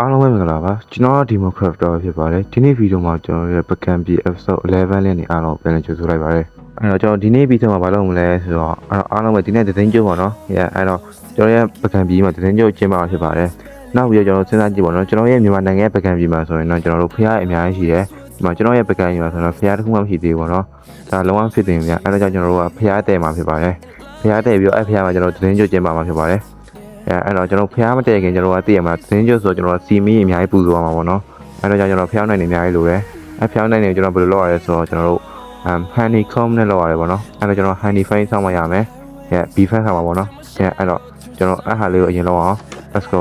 အားလုံးပဲမင်္ဂလာပါကျွန်တော်ဒီမိုကရက်တော်ဖြစ်ပါတယ်ဒီနေ့ဗီဒီယိုမှာကျွန်တော်ရဲ့ပကံပြည် episode 11လေးနေအားလုံးပြန်လည်ကြိုဆိုလိုက်ပါတယ်အဲ့တော့ကျွန်တော်ဒီနေ့ဗီဒီယိုမှာဘာလုပ်မလဲဆိုတော့အဲ့တော့အားလုံးပဲဒီနေ့သတင်းကြိုးပါနော်ဟဲ့အဲ့တော့ကျွန်တော်ရဲ့ပကံပြည်မှာသတင်းကြိုးကျင်းပမှာဖြစ်ပါတယ်နောက်ပြီးတော့ကျွန်တော်စဉ်းစားကြည့်ပါနော်ကျွန်တော်ရဲ့မြန်မာနိုင်ငံရဲ့ပကံပြည်မှာဆိုရင်တော့ကျွန်တော်တို့ဖျားအများကြီးရှိတယ်ဒီမှာကျွန်တော်ရဲ့ပကံပြည်မှာဆိုတော့ဖျားတစ်ခုမှမရှိသေးဘူးပေါ့နော်ဒါလုံးဝဖြစ်တင်ပြအဲ့တော့ကြောင့်ကျွန်တော်တို့ကဖျားတဲ့မှာဖြစ်ပါတယ်ဖျားတဲ့ပြီးတော့အဲ့ဖျားမှာကျွန်တော်သတင်းကြိုးကျင်းပမှာဖြစ်ပါတယ် အဲအဲ့တော့ကျွန်တော်ဖျားမတည့်ခင်ကျွန်တော်ကသိရမှာသတင်းကျွတ်ဆိုတော့ကျွန်တော်စီမီအများကြီးပူသွားမှာပေါ့နော်အဲ့တော့ကြောင့်ကျွန်တော်ဖျားနိုင်နေအများကြီးလိုတယ်အဲဖျားနိုင်နေကျွန်တော်ဘယ်လိုလုပ်ရလဲဆိုတော့ကျွန်တော်တို့ um honeycomb နဲ့လုပ်ရတယ်ပေါ့နော်အဲ့တော့ကျွန်တော် honey fine ဆောင်းမရမယ်အဲ bee fan ဆောင်းမှာပေါ့နော်အဲအဲ့တော့ကျွန်တော်အဲ့ဟာလေးကိုအရင်လုပ်အောင် let's go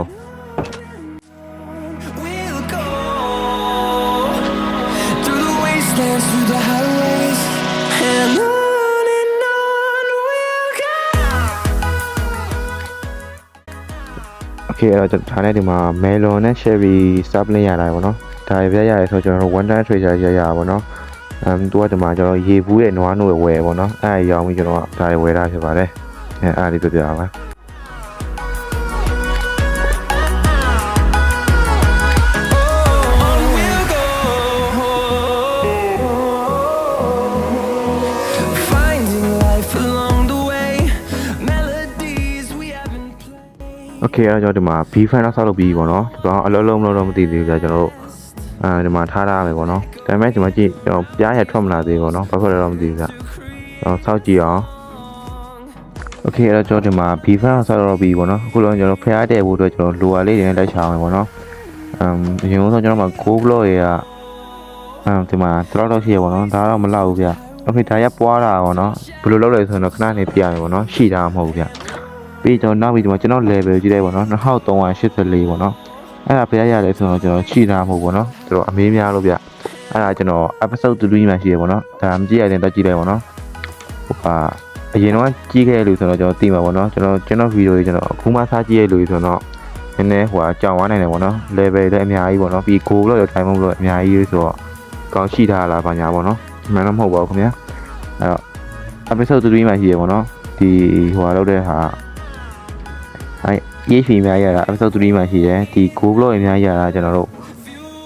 okay အဲ့တော့ကျွန်တော်ထားတဲ့ဒီမှာ melon နဲ့ cherry sapling ရတာပေါ့နော်ဒါရပြရရဲဆိုတော့ကျွန်တော်တို့ one time trader ရရပါပေါ့နော် um သူကဒီမှာကျွန်တော်ရေဘူးရဲ့နွားနို့ဝယ်ပေါ့နော်အဲ့ဒါရောင်းပြီးကျွန်တော်ကဒါတွေဝယ်တာဖြစ်ပါတယ်အဲအဲ့ဒါလေးပြပြပါ โอเคအဲ့တော့ကျွန်တော်ဒီမှာ B fan တော့ဆောက်လုပ်ပြီးပေါ့နော်ဒီကောင်အလုံးလုံးမလို့တော့မသိသေးဘူးကြာကျွန်တော်တို့အဲဒီမှာထားထားမယ်ပေါ့နော်ဒါပေမဲ့ဒီမှာကြည့်ကျွန်တော်ပြားရထွက်မလာသေးဘူးပေါ့နော်ဘာဖြစ်လဲတော့မသိဘူးကြာကျွန်တော်စောက်ကြည့်အောင်โอเคအဲ့တော့ကျွန်တော်ဒီမှာ B fan ဆောက်လုပ်ပြီးပေါ့နော်အခုလုံးကျွန်တော်ဖျားတဲ့ဖို့အတွက်ကျွန်တော်လိုအပ်လေးတွေနဲ့လိုက်ချအောင်ပေါ့နော်အမ်အရင်ဆုံးကျွန်တော်မှာ6 block ရေကအမ်ဒီမှာတော့တော့ရှိရပေါ့နော်ဒါတော့မလောက်ဘူးဗျโอเคဒါရပွားတာပေါ့နော်ဘယ်လိုလုပ်လဲဆိုတော့ခဏနေပြရမယ်ပေါ့နော်ရှိတာမဟုတ်ဘူးဗျ ပြီးကျွန်တော်နောက်ပြီးဒီမှာကျွန်တော် level ကြည့်လိုက်ပါတော့2384ပေါ့နော်အဲ့ဒါဖျားရတယ်ဆိုတော့ကျွန်တော်ခြိတာမဟုတ်ပေါ့နော်ကျွန်တော်အမေးများလို့ဗျအဲ့ဒါကျွန်တော် episode 3မှာရှိရပေါ့နော်ဒါမကြည့်ရရင်တော့ကြည့်လိုက်ပါတော့ဟိုပါအရင်တော့ကြည့်ခဲ့လို့ဆိုတော့ကျွန်တော်သိမှာပေါ့နော်ကျွန်တော်ကျွန်တော်ဗီဒီယိုကြီးကျွန်တော်အခုမှစားကြည့်ရလို့ဆိုတော့နည်းနည်းဟိုဟာကြောင်ဝမ်းနိုင်တယ်ပေါ့နော် level လည်းအများကြီးပေါ့နော်ပြီး goal လို့ရ time လို့အများကြီးဆိုတော့ကောင်းရှိထားလားဘာညာပေါ့နော်မှန်တော့မဟုတ်ပါဘူးခင်ဗျာအဲ့တော့ episode 3မှာရှိရပေါ့နော်ဒီဟိုဟာလောက်တဲ့ဟာအဲ EHP အများကြီးရတာ episode 3မှာရှိတယ်ဒီ go block အများကြီးရတာကျွန်တော်တို့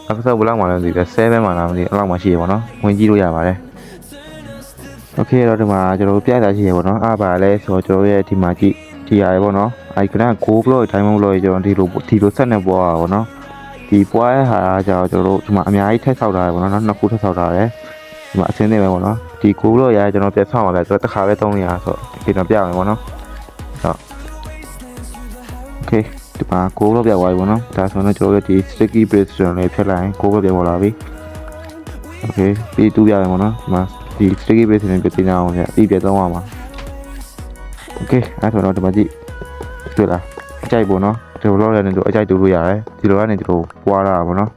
episode ဘလောက်မှလည်းမသိဘူး7မှာလားမသိဘူးအဲ့လောက်မှရှိရပါတော့ဝင်ကြည့်လို့ရပါတယ် okay တော့ဒီမှာကျွန်တော်တို့ပြတာရှိရပါတော့အားပါလဲဆိုတော့ကျွန်တော်ရဲ့ဒီမှာကြည့်ဒီရယ်ပေါ့နော်အဲ့ဒီကနေ့ go block တိုင်းမလို့ကျွန်တော်ဒီလိုဒီလိုဆက်နေပွားတာပေါ့နော်ဒီပွားရဟာကျတော့ကျွန်တော်တို့ဒီမှာအများကြီးထက်ဆောက်တာရယ်ပေါ့နော်နောက်နှစ်ခုထက်ဆောက်တာရယ်ဒီမှာအစင်းနေပဲပေါ့နော်ဒီ go block ရကျွန်တော်ပြတ်ဆောက်ပါလဲဆိုတော့တစ်ခါပဲ300ဆိုတော့ကျွန်တော်ပြအောင်ပေါ့နော် โอเคဒီမှာကိုလို့ပြသွားပြီပေါ့နော်ဒါဆိုတော့ကျွန်တော်တို့ဒီ sticky base ကျွန်တော်လေးဖြတ်လိုက်ရင်ကိုလို့ပြသွားလာပြီโอเคပြီးတူးပြရမယ်ပေါ့နော်ဒီမှာဒီ sticky base နဲ့ပြတင်အောင်ပြပြီးပြသုံးအောင်ပါโอเคအဲ့ဆိုတော့ဒီမှာကြည့်တွေ့လားအကြိုက်ပေါ့နော်ဒီလိုလည်းနေတို့အကြိုက်တူလို့ရတယ်ဒီလိုကနေဒီလိုပွားလာတာပေါ့နော်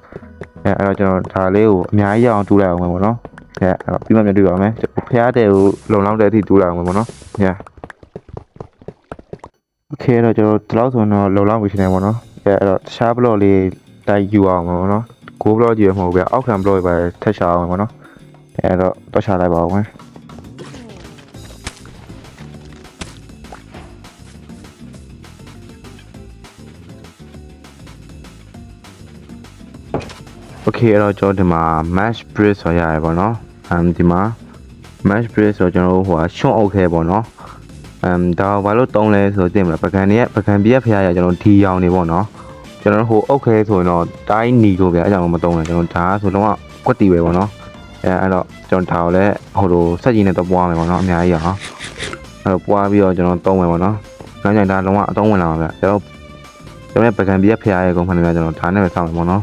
အဲအဲ့တော့ကျွန်တော်ဒါလေးကိုအများကြီးရအောင်တူးလိုက်အောင်မယ်ပေါ့နော်အဲအဲ့တော့ပြီးမှပြန်တွေ့ပါမယ်ဖျားတဲ့ကိုလုံလောက်တဲ့အထိတူးလိုက်အောင်မယ်ပေါ့နော် yeah โอเคအဲ့တော့ကျွန်တော်ဒီလောက်ဆိုတော့လုံလောက်ပြီရှင်နေပါတော့အဲအဲ့တော့တခြား blog လေးတိုက်ယူအောင်ပါတော့ကို blog ကြီးရမဟုတ်ဘူးဗျအောက်ခံ blog ပဲထက်ချအောင်ပါတော့အဲအဲ့တော့တော့ချလိုက်ပါဦးမယ်โอเคအဲ့တော့ကျွန်တော်ဒီမှာ match bridge ဆိုရရပါတော့အမ်ဒီမှာ match bridge ဆိုကျွန်တော်တို့ဟိုဟာရှွန့်အုပ်ခဲပေါ့နော် အမ်ဒါဘာလို့တုံးလဲဆိုတော့သိမလားပကံတွေကပကံပြက်ဖျားရကျွန်တော်ဒီရောင်နေပေါ့နော်ကျွန်တော်ဟိုအုတ်ခဲဆိုရင်တော့တိုင်းနီလို့ဗျအဲ့ကြောင့်မတုံးလဲကျွန်တော်ဒါဆိုတော့ကွက်တီပဲပေါ့နော်အဲအဲ့တော့ကျွန်တော်ဒါကိုလည်းဟိုလိုဆက်ကြီးနဲ့တော့ပွားမယ်ပေါ့နော်အများကြီးအောင်အဲ့တော့ပွားပြီးတော့ကျွန်တော်တုံးမယ်ပေါ့နော်နောက်ကျရင်ဒါလုံးဝအတုံးဝင်လာပါဗျကျွန်တော်ကျွန်တော်ပကံပြက်ဖျားရဲ့ကုမ္ပဏီကကျွန်တော်ဒါနဲ့ပဲစောင့်မယ်ပေါ့နော်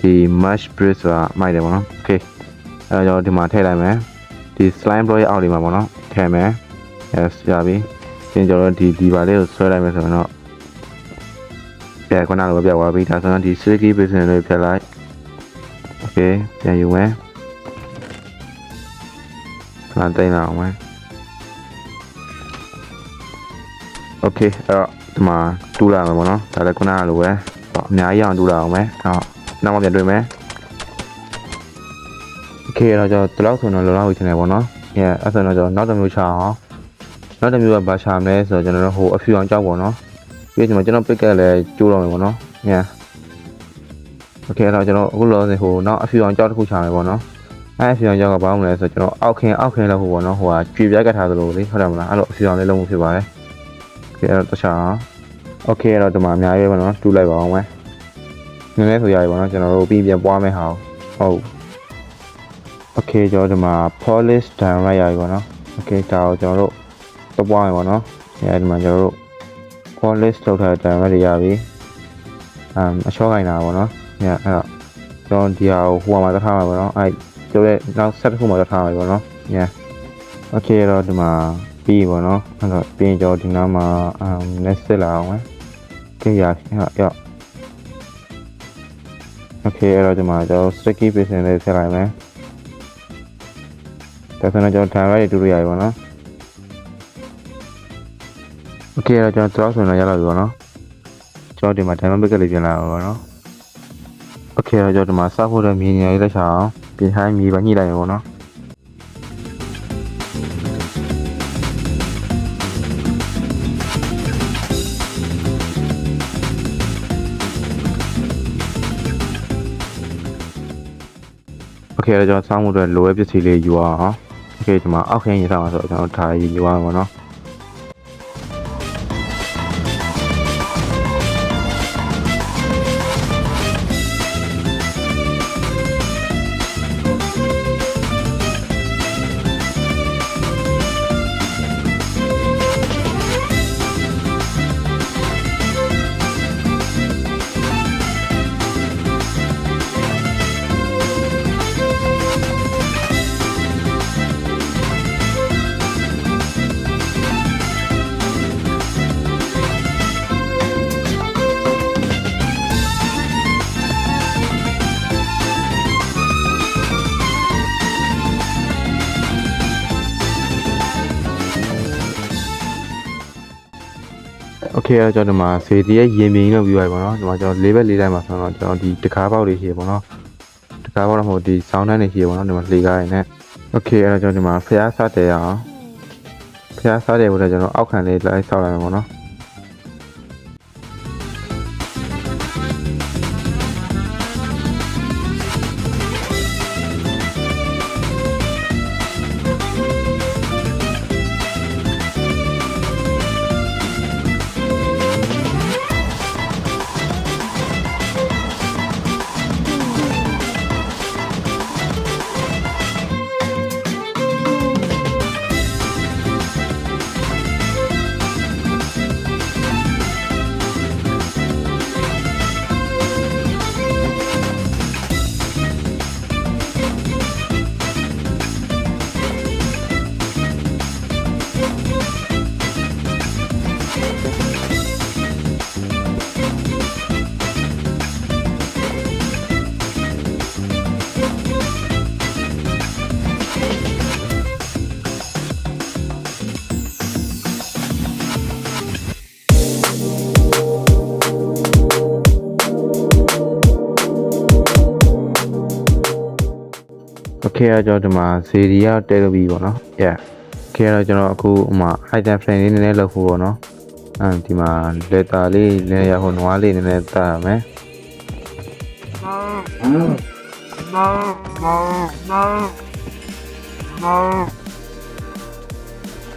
ဒီ mash bridge ဆိုတာမိုက်တယ်ပေါ့နော် okay အဲ့တော့ကျွန်တော်ဒီမှာထည့်လိုက်မယ်ဒီ slime block ရဲ့အောက်လေးမှာပေါ့နော်ထည့်မယ် yes ရပြီရှင်းကျွန်တော်တို့ဒီဒီပါလေးကိုဆွဲလိုက်မယ်ဆိုရင်တော့ပြန်ခုနကလိုပြသွားပြီဒါဆိုတော့ဒီ sticky business လေးဖြတ်လိုက် okay ပြန်ယူမယ်ခဏတိတ်လာအောင်မယ် okay အဲ့တော့ဒီမှာတူးလာမယ်ပေါ့နော်ဒါလည်းခုနကလိုပဲဟောအများကြီးအောင်တူးလာအောင်မယ်ဟောနောက်မှပြန်တွေ့မယ် okay အဲ့တော့ကျွန်တော်ဒီလောက်ဆိုတော့လောလောဝေးချင်တယ်ပေါ့နော် yeah အဲ့ဆိုတော့ကျွန်တော်နောက်တစ်မျိုးချအောင် နောက်တစ်မျိုးကဘာရှာမလဲဆိုတော့ကျွန်တော်တို့ဟိုအဖြူအောင်ကြောက်ပေါ့နော်ပြီးတော့ကျွန်တော် pick ကလည်းကျိုးတော့မယ်ပေါ့နော်ညံ Okay အဲ့တော့ကျွန်တော်အခုလောနေဟိုနောက်အဖြူအောင်ကြောက်တစ်ခုရှာမယ်ပေါ့နော်အဲ့အဖြူအောင်ကြောက်ကဘာမှမလဲဆိုတော့ကျွန်တော်အောက်ခင်အောက်ခင်လောက်ဟိုပေါ့နော်ဟိုဟာကြွေပြိုက်ကထားသလိုလေဟုတ်တယ်မလားအဲ့လိုအဖြူအောင်လေးလုံးမှုဖြစ်ပါတယ် Okay အဲ့တော့တခြား Okay အဲ့တော့ဒီမှာအများကြီးပဲပေါ့နော်တူးလိုက်ပါအောင်မယ်နည်းနည်းဆိုရပြီပေါ့နော်ကျွန်တော်တို့ပြီးပြန်ပွားမယ်ဟာဟုတ် Okay ကျွန်တော်ဒီမှာ polish down လိုက်ရပြီပေါ့နော် Okay ဒါကိုကျွန်တော်တို့ တော့ပွားမယ်ပေါ့နော်အဲဒီမှာကျွန်တော်တို့ polish လောက်ထားတဲ့ down တွေရပြီအမ်အချောခိုင်းတာပေါ့နော်ညအဲ့တော့ကျွန်တော်ဒီဟာကိုဟိုမှာတက်ထားမှာပေါ့နော်အဲ့ကျိုးတဲ့နောက် set တစ်ခုမှာတက်ထားမှာပေါ့နော်ညโอเคအဲ့တော့ဒီမှာပြီးပေါ့နော်အဲ့တော့ပြီးရင်ကျွန်တော်ဒီနားမှာအမ် next ဆက်လာအောင်မယ်ကြည့်ရဟုတ်ရောโอเคအဲ့တော့ဒီမှာကျွန်တော် sticky paste လေးဆက်လိုက်မယ်ဒါဆိုတော့ကျွန်တော် time လေးတူလို့ရပြီပေါ့နော် โอเคအဲ့တော့ကျွန်တော် draw ဆိုရင်တော့ရလာပြီပေါ့နော်ကျွန်တော်ဒီမှာ diamond pick လေးပြင်လာပါပေါ့နော် โอเคတော့ကျွန်တော်ဒီမှာစဖို့တဲ့မြေနေရာလေးလက်ချအောင်ပြင်ထားမြေပါညှိလိုက်ရပါတော့โอเคတော့ကျွန်တော်စောင်းမှုအတွက်လိုအပ်ပစ္စည်းလေးယူအောင်โอเคဒီမှာအောက်ခင်းရေးထားမှာဆိုတော့ကျွန်တော်ဒါယူရအောင်ပေါ့နော် โอเคတော့ကျွန်တော်ဒီမှာစေတီရဲ့ရင်မြင်လို့ပြီးသွားပြီပေါ့နော်ဒီမှာကျွန်တော်လေးဘက်လေးတိုင်းမှာဆိုတော့ကျွန်တော်ဒီတကားပေါက်တွေရှိရပေါ့နော်တကားပေါက်တော့မဟုတ်ဒီဆောင်းတန်းတွေရှိရပေါ့နော်ဒီမှာလေကားတွေနဲ့โอเคအဲ့တော့ကျွန်တော်ဒီမှာဖျားစားတယ်အောင်ဖျားစားတယ်ဘုရားကျွန်တော်အောက်ခံလေးလိုက်ဆောက်လိုက်မယ်ပေါ့နော် ခဲ့ရကြောင့်ဒီမှာဇေဒီကတဲလို့ပြီးပေါ့နော် yeah ခဲ့ရတော့ကျွန်တော်အခုဟိုမှာ item frame လေးနည်းနည်းလောက်ဖို့ပေါ့နော်အဲဒီမှာ letter လေးနည်းနည်းရဟိုနွားလေးနည်းနည်းတတ်ရမယ်မောင်မောင်မောင်မောင်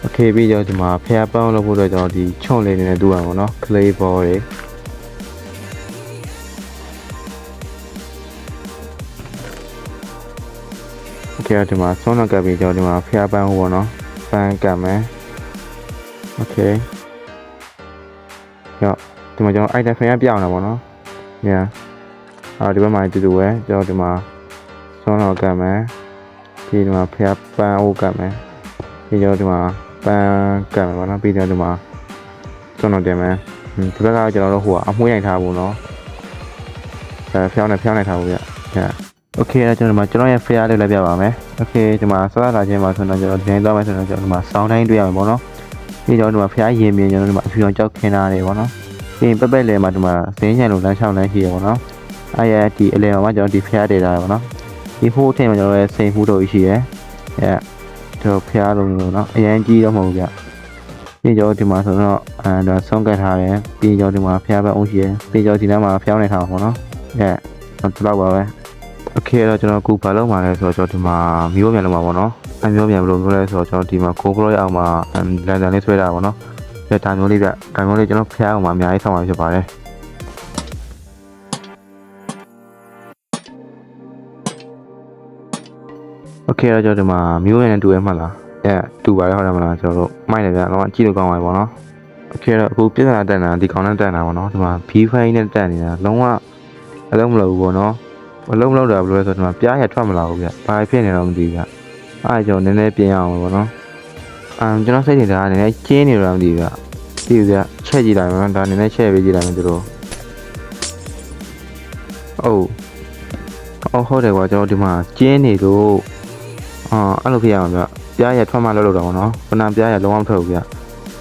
okay ပြီးတော့ဒီမှာဖျားပန်းလောက်ဖို့တော့ကျွန်တော်ဒီချွန်လေးနည်းနည်းတူအောင်ပေါ့နော် clay ball တွေ okay ဒီမှာဆုံးတော့ကပ်ပြီးကျွန်တော်ဒီမှာဖျားပန်းဟိုပေါ့နော်ပန်းကပ်မယ် okay ညဒီမှာကျွန်တော် item ဖျားပြအောင်တာပေါ့နော် yeah အော်ဒီဘက်မှာတူတူပဲကျွန်တော်ဒီမှာဆုံးတော့ကပ်မယ်ဒီဒီမှာဖျားပန်းဟိုကပ်မယ်ဒီကျွန်တော်ဒီမှာပန်းကပ်မယ်ပေါ့နော်ပြီးတော့ဒီမှာဆုံးတော့တင်မယ်ဒီဘက်ကကျွန်တော်တို့ဟိုကအမွှေးနိုင်ထားဘူးနော်အဲဖျောင်းနေဖျောင်းနေထားဘူးဗျဟဲ့ โอเคအဲ့ကျွန်တော်ဒီမှာကျွန်တော်ရဲ့ fair လေးလည်းပြပါမယ်โอเคဒီမှာစကားလာခြင်းမှာဆိုတော့ကျွန်တော်ဒီဇိုင်းသွားမယ်ဆိုတော့ကျွန်တော်ဒီမှာ sound တိုင်းတွေ့ရမယ်ပေါ့နော်ပြီးတော့ဒီမှာ fair ရင်မြင်ကျွန်တော်ဒီမှာအဖြူအောင်ကြောက်ခင်းတာတွေပေါ့နော်ပြီးရင်ပက်ပက်လေမှာဒီမှာဇင်းချန်လိုလမ်းလျှောက်လမ်းရှိရပေါ့နော်အဲ့ရဒီအလဲမှာကျွန်တော်ဒီ fair တွေတာပေါ့နော်ဒီဟိုးထင်မှာကျွန်တော်ရဲ့စိန်ဖူးတော်ကြီးရှိရယ်အဲ့ကျွန်တော် fair လုံးလို့နော်အရန်ကြီးတော့မဟုတ်ဘူးဗျပြီးတော့ဒီမှာဆိုတော့အဲဒါဆုံးကတ်ထားတယ်ပြီးတော့ဒီမှာဖျားဘက်အောင်ရှိရယ်ပြီးတော့ဒီနားမှာဖျောင်းနေထားပါပေါ့နော်အဲ ဒီလောက်ပါပဲ โอเคအဲ့တော့ကျွန်တော်အခုဘာလုပ်မှာလဲဆိုတော့ကျွန်တော်ဒီမှာမျိုးပြန်လုပ်မှာပေါ့နော်အမျိုးပြန်ဘယ်လိုမျိုးလဲဆိုတော့ကျွန်တော်ဒီမှာကိုကရောရအောင်မှာလန်ဒန်လေးဆွဲတာပေါ့နော်ဒါတာမျိုးလေးပြဒါမျိုးလေးကျွန်တော်ဖျားအောင်မှာအများကြီးဆောင်းမှာဖြစ်ပါတယ် โอเคတော့ကျွန်တော်ဒီမှာမျိုးရည်နဲ့တူရဲမှတ်လားအဲတူပါတယ်ဟုတ်တယ်မလားကျွန်တော်တို့မိုက်နေပြန်တော့ကြည့်လို့ကောင်းပါပြီပေါ့နော်โอเคတော့အခုပြဿနာတက်နေတာဒီကောင်နဲ့တက်နေတာပေါ့နော်ဒီမှာ V5 နဲ့တက်နေတာလုံးဝအလုံးမလုပ်ဘူးပေါ့နော် အလုံးမလုပ်တာဘယ်လိုလဲဆိုတော့ဒီမှာပြားရထွက်မလာဘူးဗျဘာဖြစ်နေတော့မသိဘူးဗျအားကြောင့်နည်းနည်းပြင်ရအောင်ပေါ့နော်အမ်ကျွန်တော်စိတ်နေတာကနည်းနည်းကျင်းနေတော့မသိဘူးဗျသိဘူးဗျချက်ကြည့်လိုက်မယ်ဒါနည်းနည်းချက်ပေးကြည့်လိုက်မယ်သူတို့ဟုတ်အော်ဟုတ်တယ်ကွာကျွန်တော်ဒီမှာကျင်းနေလို့အော်အဲ့လိုဖြစ်ရမှာဗျပြားရထွက်မှလောက်လောက်တော့ဗောနော်ခဏပြားရလုံးဝမထွက်ဘူးဗျဘယ်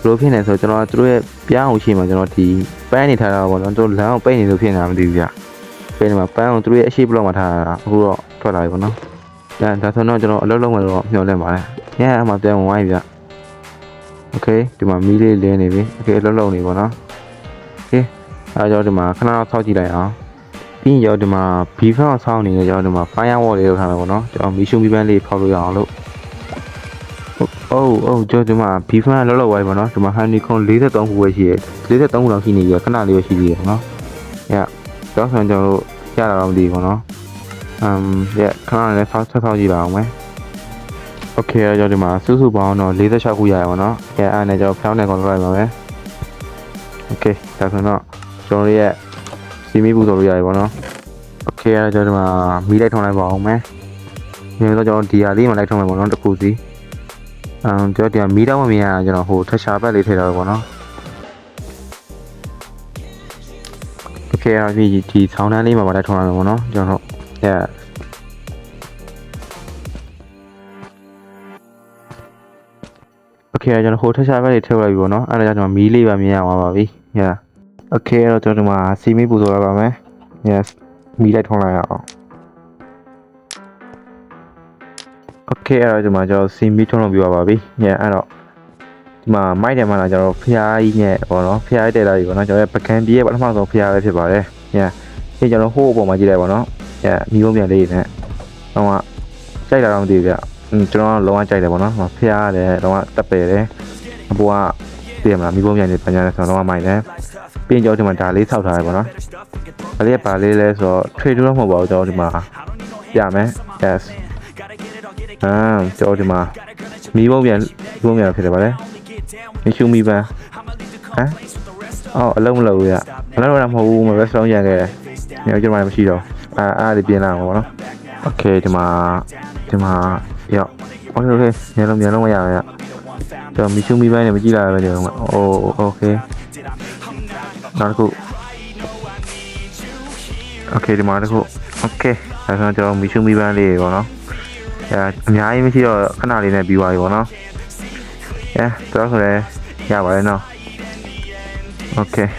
လိုဖြစ်နေဆိုတော့ကျွန်တော်တို့ရဲ့ပြားအောင်ရှိမှကျွန်တော်ဒီပန်းနေထားတာဗောနော်တို့လမ်းအောင်ပိတ်နေလို့ဖြစ်နေတာမသိဘူးဗျ ပိတ်နေမှာပန်းအောင်တို့ရဲ့အရှိဘလော့မှာထားတာအခုတော့ထွက်လာပြီဗောနော်ဒါဒါဆိုတော့ကျွန်တော်အလုပ်လုပ်မယ်တော့မျှော်လင့်ပါတယ်ညအမှပြန်ဝင်ဝိုင်းဗျโอเคဒီမှာမီးလေးလင်းနေပြီโอเคအလုပ်လုပ်နေဗောနော်โอเคအဲကြောင့်ဒီမှာခဏတော့ဆောက်ကြည့်လိုက်အောင်ပြီးရင်ရောက်ဒီမှာ beef အောင်ဆောင်းနေတယ်ကျွန်တော်ဒီမှာ fire wall လေးလောက်ထားမယ်ဗောနော်ကျွန်တော်မီးရှုံးပြီးပန်းလေးဖောက်လို့ရအောင်လို့ အိုးအိုးကျွန်တော်ဒီမှာဘီဖန်လောက်လောက်ဝိုင်းပါနော်ဒီမှာဟန်နီခွန်43ခုပဲရှိရ43ခုလောက်ရှိနေပြီခဏလေးပဲရှိသေးတယ်နော်ည တော့ဆန်ကျွန်တော်တို့ရတာတော့မသိဘူးနော်အမ်ရခဏလေးဆောက်ဆောက်ကြည့်လာအောင်မယ်โอเคကျွန်တော်ဒီမှာစုစုပေါင်းတော့46ခုရရပါတော့အဲအဲ့နဲ့ကျွန်တော်ဖျောင်းနေကောင်လိုက်ပါမယ်โอเคဒါဆိုတော့ကျွန်တော်ရဲ့စီမီပူတော်လို့ရရပါတော့โอเคအဲ့ကျွန်တော်ဒီမှာမီးလိုက်ထောင်းလိုက်ပါအောင်မယ်ဒီတော့ကျွန်တော်ဒီဟာလေးမှလိုက်ထောင်းမယ်ပေါ့နော်တစ်ခုစီ အမ်ကျွန်တော်ဒီမီးတော့မမြင်ရကျွန်တော်ဟိုထက်ရှာဘက်လေးထည့်တော့ပေါ့နော် โอเคအဲ့ဒီဒီဆောင်းတန်းလေးမှာပါလိုက်ထောင်းရမယ်ပေါ့နော်ကျွန်တော်အဲโอเคကျွန်တော်ဟိုထက်ရှာဘက်လေးထည့်လိုက်ပြီပေါ့နော်အဲ့ဒါကြောင့်ကျွန်တော်မီးလေးပါမြင်ရသွားပါပြီ yeah โอเคအဲ့တော့ကျွန်တော်ဒီမှာစီမီပူဆိုရပါမယ် yes မီးလိုက်ထောင်းလိုက်ရအောင် โอเคအဲ့တော့ဒီမှာကျွန်တော်စီမီထုံးလုံးပြပါပါပြီညအဲ့တော့ဒီ မှာမိုက်တယ်မှာလာကျွန်တော်ဖျားကြီးနဲ့ပေါ့နော်ဖျားကြီးတဲတာကြီးပေါ့နော်ကျွန်တော်ရဲ့ပကံပြေးရဲ့ပထမဆုံးဖျားပဲဖြစ်ပါတယ်ညဒီကျွန်တော်ဟိုးအပေါ်မှာကြည့်လိုက်ပေါ့နော်ညမီးဘုံပြန်လေးနဲ့တော့ကကြိုက်တာတော့မသိဘူးဗျอืมကျွန်တော်လုံးဝကြိုက်တယ်ပေါ့နော်ဖျားတယ်လုံးဝတက်ပယ်တယ်အပေါ်ကပြည့်မလားမီးဘုံပြန်လေးပညာနဲ့ဆိုတော့လုံးဝမိုက်တယ်ပြင်ကျော်ဒီမှာဒါလေးဆောက်ထားတယ်ပေါ့နော်ဒါလေးကပါလေးလဲဆိုတော့ trade တော့မဟုတ်ပါဘူးကျွန်တော်ဒီမှာပြမယ် yes အာကျွန်တော်ဒီမှာမီးဘုံပြန်မီးဘုံပြန်ဖြစ်တယ်ဗါလဲ မရှူမီပန်းဟမ်အော်အလုံးမလုံးဘူးရအလုံးတော့မဟုတ်ဘူးမပဲစလုံးရန်ခဲ့တယ်ညကျွန်တော်မရှိတော့အာအားလေးပြင်လာအောင်ပေါ့နော်โอเคဒီမှာဒီမှာရောက်โอเคโอเคညလုံးညလုံးမရရရကျွန်တော်မရှူမီပန်းနဲ့မကြည့်လာပဲနေတော့အိုးโอเคနောက်တစ်ခုโอเคဒီမှာတစ်ခုโอเคဒါဆိုကျွန်တော်မရှူမီပန်းလေးပေါ့နော် အဲအများကြီးမရှိတော့ခဏလေးနဲ့ပြီးသွားပြီပေါ့နော်။ အဲတော့ဆိုလည်းရပါတယ်နော်။ Okay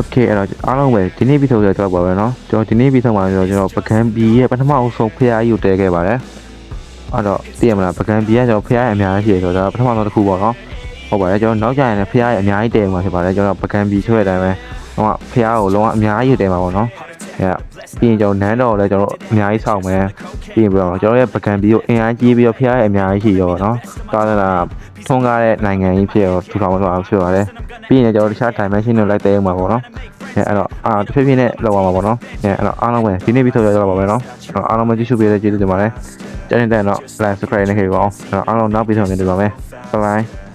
Okay အဲ့တော့အားလုံးပဲဒီနေ့ပြီးဆုံးရတော့ပါပဲနော်။ကျွန်တော်ဒီနေ့ပြီးဆုံးပါဆိုတော့ကျွန်တော်ပကံဘီရဲ့ပထမအဆုံးဖျားကြီးကိုတဲခဲ့ပါတယ်။အဲ့တော့သိရမလားပကံဘီကကျွန်တော်ဖျားရဲ့အများကြီးရှိတယ်ဆိုတော့ပထမဆုံးတစ်ခုပေါ့နော်။ဟုတ်ပါတယ်ကျွန်တော်နောက်ကျရင်လည်းဖျားရဲ့အများကြီးတဲမှာဖြစ်ပါတယ်ကျွန်တော်ပကံဘီဆွဲတဲ့အတိုင်းပဲ။ ဟိုကဖျားကိုလုံးဝအများကြီးတဲမှာပေါ့နော်။အဲပြီးရင်ကျွန်တော်နန်းတော်လည်းကျွန်တော်အများကြီးဆောက်မယ်။ပြီးရင်ပြီးတော့ကျွန်တော်ရဲ့ပကံဘီကိုအင်အားကြီးပြီးတော့ဖျားရဲ့အများကြီးရှိရောပေါ့နော်။တာလာထုံးကားတဲ့နိုင်ငံကြီးဖြစ်ရောထူထောင်မှာဖြစ်ပါတယ်။ပြီးရင်ကျွန်တော်တခြား dimension တွေလိုက်တဲအောင်ပါပေါ့နော်။အဲအဲ့တော့အာတစ်ဖြည်းဖြည်းနဲ့လောက်အောင်ပါပေါ့နော်။အဲအဲ့တော့အားလုံးပဲဒီနေ့ပြီးဆုံးရတော့ပါပဲနော်။အဲ့တော့အားလုံးပဲကြည့်ရှုပေးတဲ့ကျေးဇူးတင်ပါတယ်။ကျန်တဲ့တော့ like subscribe နဲ့ခေပါအောင်။အဲ့တော့အားလုံးနောက်ပြီးဆုံးနေတယ်ပါမယ်။ Bye bye